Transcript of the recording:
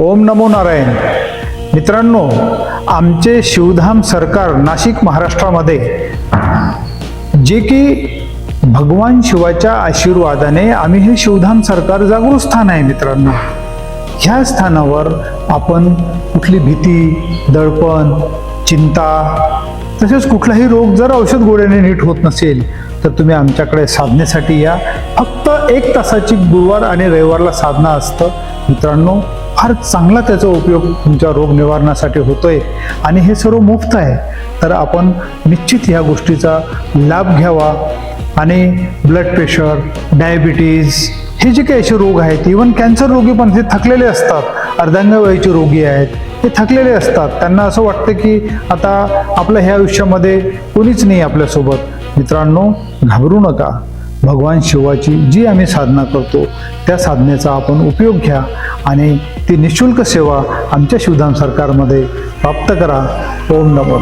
ओम नमो नारायण. मित्रांनो आमचे शिवधाम सरकार नाशिक महाराष्ट्रामध्ये जे की भगवान शिवाच्या आशीर्वादाने आम्ही हे शिवधाम सरकार जागृत स्थान आहे मित्रांनो. ह्या स्थानावर आपण कुठली भीती दडपण चिंता तसेच कुठलाही रोग जर औषध गोळ्याने नीट होत नसेल तर तुम्ही आमच्याकडे साधनेसाठी या. फक्त एक तासाची गुरुवार आणि रविवारला साधना असतं. मित्रांनो फार चांगला त्याचा उपयोग तुमच्या रोग निवारणासाठी होतोय आणि हे सर्व मुफ्त आहे. तर आपण निश्चित ह्या गोष्टीचा लाभ घ्यावा आणि ब्लड प्रेशर डायबिटीज हे जे काही असे रोग आहेत इवन कॅन्सर रोगी पण जे थकलेले असतात अर्धांगवयाचे रोगी आहेत हे थकलेले असतात त्यांना असं वाटतं की आता आपल्या ह्या आयुष्यामध्ये कोणीच नाही आपल्यासोबत. मित्रांनो घाबरू नका. भगवान शिवाची जी आम्ही साधना करतो त्या साधनेचा आपण उपयोग घ्या आणि ती निशुल्क सेवा आमच्या शिवधाम सरकारमध्ये प्राप्त करा. ओम नमो